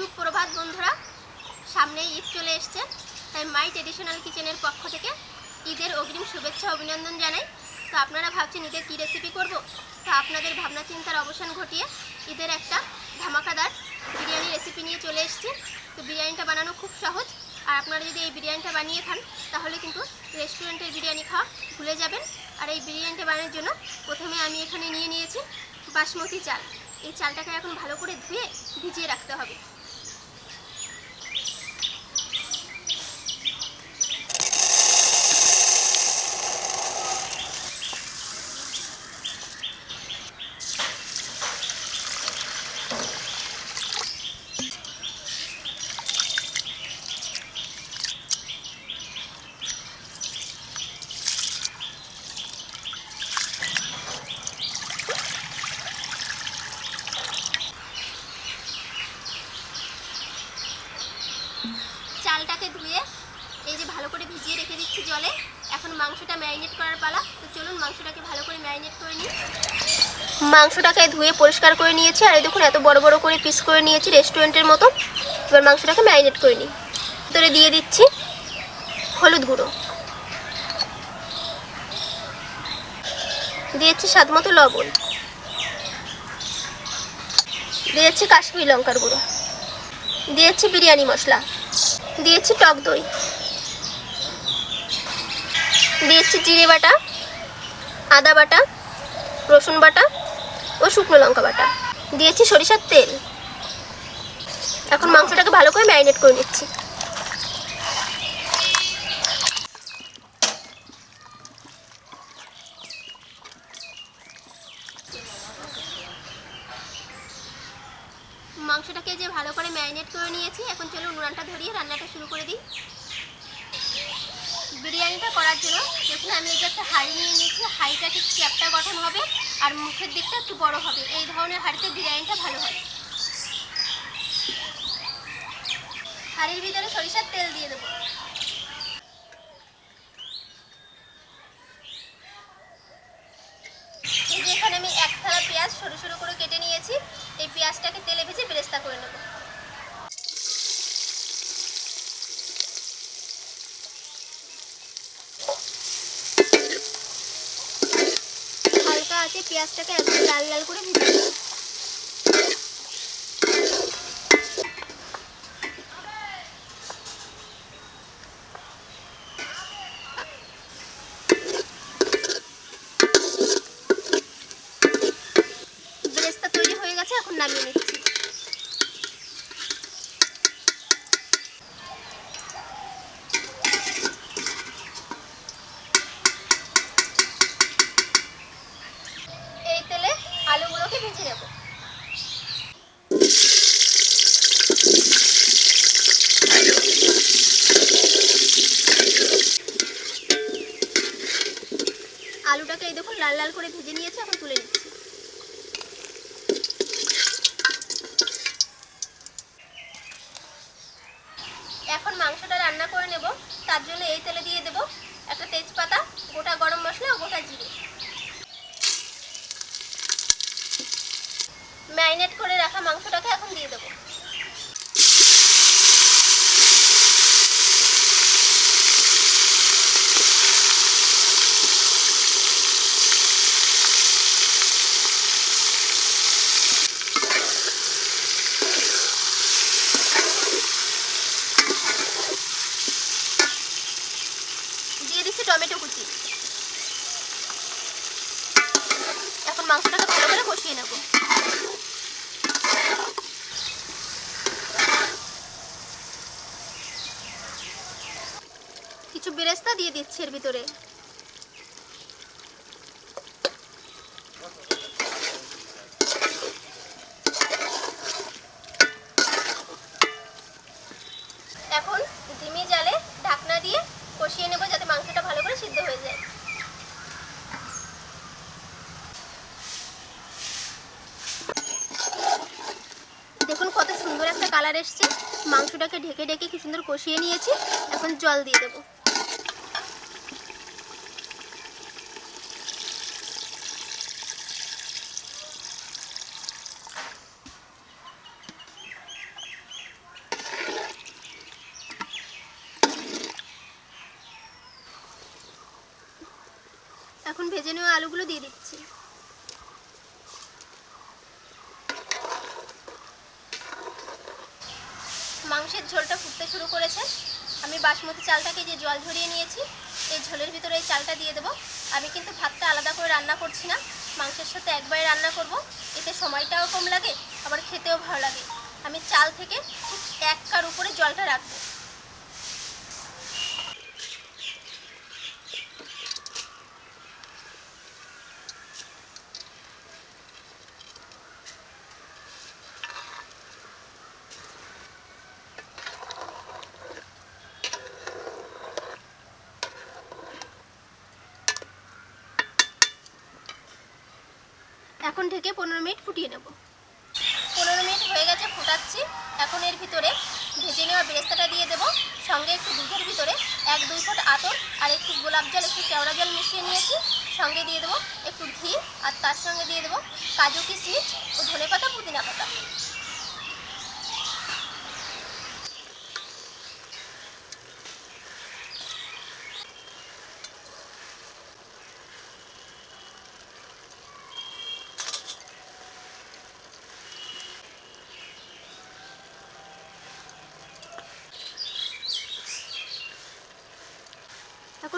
সুপ্রভাত বন্ধুরা। সামনে ঈদ চলে এসছে, তাই মাই ট্রেডিশনাল কিচেনের পক্ষ থেকে ঈদের অগ্রিম শুভেচ্ছা অভিনন্দন জানাই। তো আপনারা ভাবছেন ঈদের কী রেসিপি করব? তো আপনাদের ভাবনা চিন্তার অবসান ঘটিয়ে ঈদের একটা ধামাকাদার বিরিয়ানি রেসিপি নিয়ে চলে এসেছি। তো বিরিয়ানিটা বানানো খুব সহজ, আর আপনারা যদি এই বিরিয়ানিটা বানিয়ে খান, তাহলে কিন্তু রেস্টুরেন্টের বিরিয়ানি খাওয়া ভুলে যাবেন। আর এই বিরিয়ানিটা বানানোর জন্য প্রথমে আমি এখানে নিয়ে নিয়েছি বাসমতি চাল। এই চালটাকে এখন ভালো করে ধুয়ে ভিজিয়ে রাখতে হবে। চালটাকে ধুয়ে এই যে ভালো করে ভিজিয়ে রেখে দিচ্ছি জলে। এখন মাংসটা ম্যারিনেট করার পালা। তো চলুন মাংসটাকে ভালো করে ম্যারিনেট করে নিই। মাংসটাকে ধুয়ে পরিষ্কার করে নিয়েছি। আর এই দেখুন, এত বড় বড় করে পিস করে নিয়েছি রেস্টুরেন্টের মতো। এবার মাংসটাকে ম্যারিনেট করে নিই। ভিতরে দিয়ে দিচ্ছি হলুদ গুঁড়ো। দিয়েছি স্বাদ মতো লবণ। দিয়েছি কাশ্মীরি লঙ্কার গুঁড়ো। দিয়েছি বিরিয়ানি মশলা। দিয়েছি টক দই। দিয়েছি জিরে বাটা, আদা বাটা, রসুন বাটা ও শুকনো লঙ্কা বাটা। দিয়েছি সরিষার তেল। এখন মাংসটাকে ভালো করে ম্যারিনেট করে নিচ্ছি মাংসটাকে যে ভালো করে ম্যারিনেট করে নিয়েছি এখন ধরিয়ে রান্নাটা শুরু করে দিই। বিরিয়ানিটা করার জন্য দেখুন, আমি এই একটা হাঁড়ি নিয়ে নিয়েছি। হাঁড়িটা ঠিক চ্যাপটা গঠন হবে আর মুখের দিকটা একটু বড় হবে। এই ধরনের হাঁড়িতে বিরিয়ানিটা ভালো হয়। হাঁড়ির ভিতরে সরিষার তেল দিয়ে দেবো। এই যে এখানে আমি এক থালা পেঁয়াজ সরু সরু করে কেটে নিয়েছি। এই পেঁয়াজটাকে তেলে ভেজে বেরেস্তা করে নেব হালকা আছে পেঁয়াজটাকে একদম লাল লাল করে ভেজে নেব বেরেস্তা তৈরি হয়ে গেছে এখন নামিয়ে নিচ্ছি এই তেলে আলুগুলোকে ভেজে নেব আলুটাকে এই দেখুন লাল লাল করে ভেজে নিয়েছে, এখন তুলে নিচ্ছি। এখন মাংসটা রান্না করে নেব, তার জন্য এই তেলে দিয়ে দেব একটা তেজপাতা, গোটা গরম মশলা ও গোটা জিরে। ম্যারিনেট করে রাখা মাংসটাকে এখন দিয়ে দেবো দিয়ে দিচ্ছি টমেটো কুচি। এখন মাংসটাকে ভালো করে কষিয়ে নেব। কিছু বেরেস্তা দিয়ে দিচ্ছি এর ভিতরে। একটা কালার এসছে। মাংসটাকে ঢেকে ঢেকে কি সুন্দর কষিয়ে নিয়েছি। এখন জল দিয়ে দেবো। এখন ভেজে নেওয়া আলুগুলো দিয়ে দিচ্ছি। মাংসের ঝোলটা ফুটতে শুরু করেছে। আমি বাসমতি চালটাকে যে জল ঝরিয়ে নিয়েছি, এই ঝোলের ভিতরে এই চালটা দিয়ে দেবো। আমি কিন্তু ভাতটা আলাদা করে রান্না করছি না, মাংসের সাথে একবারে রান্না করব। এতে সময়টাও কম লাগে, আবার খেতেও ভালো লাগে। আমি চাল থেকে ঠিক এক কার উপরে জলটা রাখব। এখন থেকে পনেরো মিনিট ফুটিয়ে নেব। পনেরো মিনিট হয়ে গেছে ফুটাচ্ছি। এখন এর ভিতরে ভেজে নেওয়া বেরেস্তাটা দিয়ে দেবো। সঙ্গে একটু দুধের ভিতরে এক, দুই ফুট আতর আর একটু গোলাপ জল, একটু কেওড়া জল মিশিয়ে নিয়েছি। সঙ্গে দিয়ে দেবো একটু ঘি আর তার সঙ্গে দিয়ে দেবো কাজু কিশমিশ ও ধনে পাতা পুদিনা পাতা।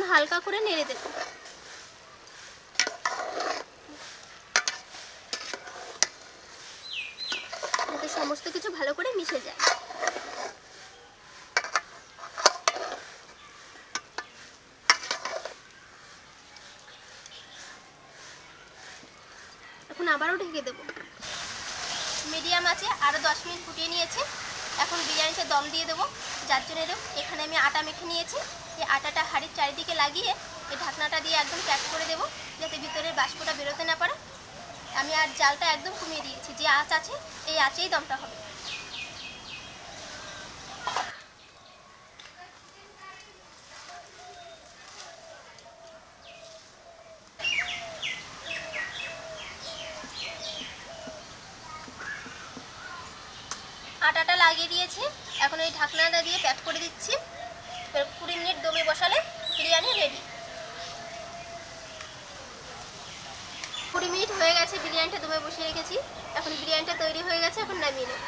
এখন হালকা করে নেড়ে দেবো। যাতে সমস্ত কিছু ভালো করে মিশে যায়। এখন আবারও ঢেকে দেবো। মিডিয়াম আছে আরও দশ মিনিট ফুটিয়ে নিয়েছি। এখন বিরিয়ানিতে দম দিয়ে দেবো। যার জন্য এখানে আমি আটা মেখে নিয়েছি। এই আটাটা হাঁড়ির চারিদিকে লাগিয়ে এই ঢাকনাটা দিয়ে একদম প্যাক করে দেবো, যাতে ভিতরের বাষ্পটা বেরোতে না পারে। আমি আর জালটা একদম কমিয়ে দিয়েছি, যে আঁচ আছে, এই আঁচেই দমটা হবে। আটাটা লাগিয়ে দিয়েছি, এখন এই ঢাকনাটা দিয়ে প্যাক করে দিচ্ছি। কুড়ি মিনিট দমে বসালে বিরিয়ানি রেডি কুড়ি মিনিট হয়ে গেছে বিরিয়ানিটা দমে বসিয়ে রেখেছি। এখন বিরিয়ানিটা তৈরি হয়ে গেছে, এখন নামিয়ে নেব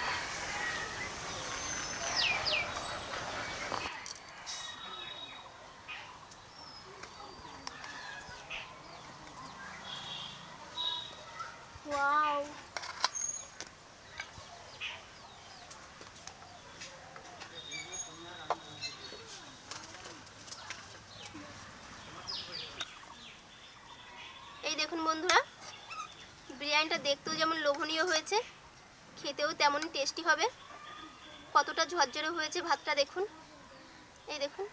ওয়াও এই দেখুন বন্ধুরা, বিরিয়ানিটা দেখতেও যেমন লোভনীয় হয়েছে, খেতেও তেমনই টেস্টি হবে। কতটা ঝরঝরে হয়েছে ভাতটা দেখুন। এই দেখুন।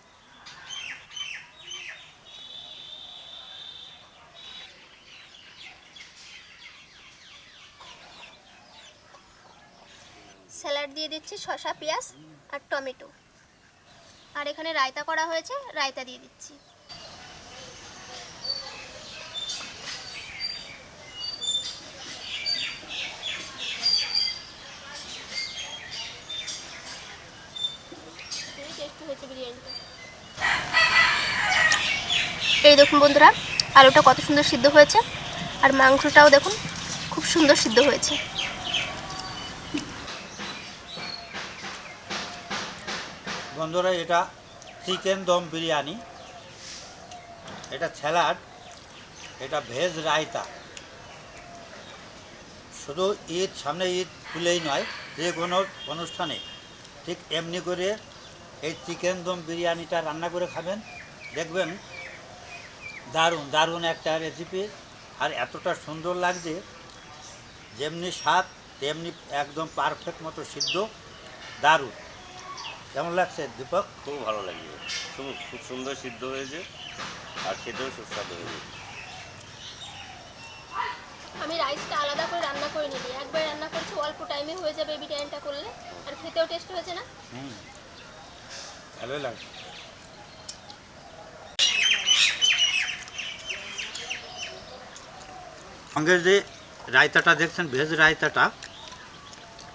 স্যালাড দিয়ে দিচ্ছি শসা, পেঁয়াজ আর টমেটো। আর এখানে রায়তা করা হয়েছে, রায়তা দিয়ে দিচ্ছি। এই দেখুন বন্ধুরা, আলুটা কত সুন্দর সিদ্ধ হয়েছে, আর মাংসটাও দেখুন খুব সুন্দর সিদ্ধ হয়েছে। বন্ধুরা, এটা চিকেন দম বিরিয়ানি, এটা স্যালাড, এটা ভেজ রায়তা। শুধু ঈদ, সামনে ঈদ খুলেই নয়, যে কোনো অনুষ্ঠানে ঠিক এমনি করে এই চিকেন দম বিরিয়ানিটা রান্না করে খাবেন। দেখবেন দারুণ দারুণ একটা রেসিপি আর এতটা সুন্দর লাগছে যেমনি স্বাদ তেমনি একদম পারফেক্ট মতো সিদ্ধ দারুণ। কেমন লাগছে দীপক? খুব ভালো লাগছে। খুব খুব সুন্দর সিদ্ধ হয়েছে আর খেতেও সুস্বাদু হয়েছে। আমি রাইসটা আলাদা করে রান্না করে নিই একবার রান্না করছি অল্প টাইমে হয়ে যাবে বিরিয়ানিটা করলে আর খেতেও টেস্ট হয়েছে না? হুম। ভালোই লাগছে সঙ্গে যে রায়তাটা দেখছেন, ভেজ রায়তাটা।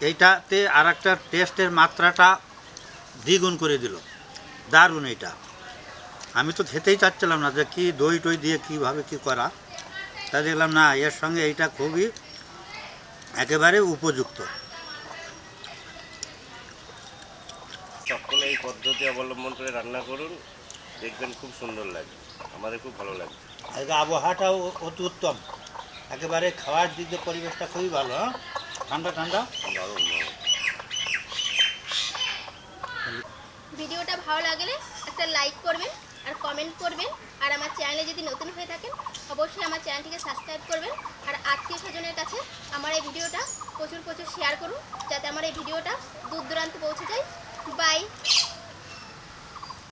এইটাতে আর একটা টেস্টের মাত্রাটা দ্বিগুণ করে দিল। দারুণ এইটা। আমি তো খেতেই চাচ্ছিলাম না যে কি দই টই দিয়ে কীভাবে কী করা। তা দেখলাম না, এর সঙ্গে এইটা খুবই একেবারে উপযুক্ত। পদ্ধতি অবলম্বন করে রান্না করুন দেখবেন খুব সুন্দর লাগে আমাদের খুব ভালো লাগে। আজকে আবহাওয়াটাও অতি উত্তম। একেবারে খাওয়ার দিক দিয়ে পরিবেশটা খুবই ভালো হ্যাঁ? ঠান্ডা ঠান্ডা? দারুণ ভিডিওটা ভালো লাগলে একটা লাইক করবেন আর কমেন্ট করবেন। আর আমার চ্যানেলে যদি নতুন হয়ে থাকেন অবশ্যই আমার চ্যানেলটিকে সাবস্ক্রাইব করবেন। আর আত্মীয় স্বজনের কাছে আমার এই ভিডিওটা প্রচুর প্রচুর শেয়ার করুন যাতে আমার এই ভিডিওটা দূর দূরান্তে পৌঁছে যায়। বাই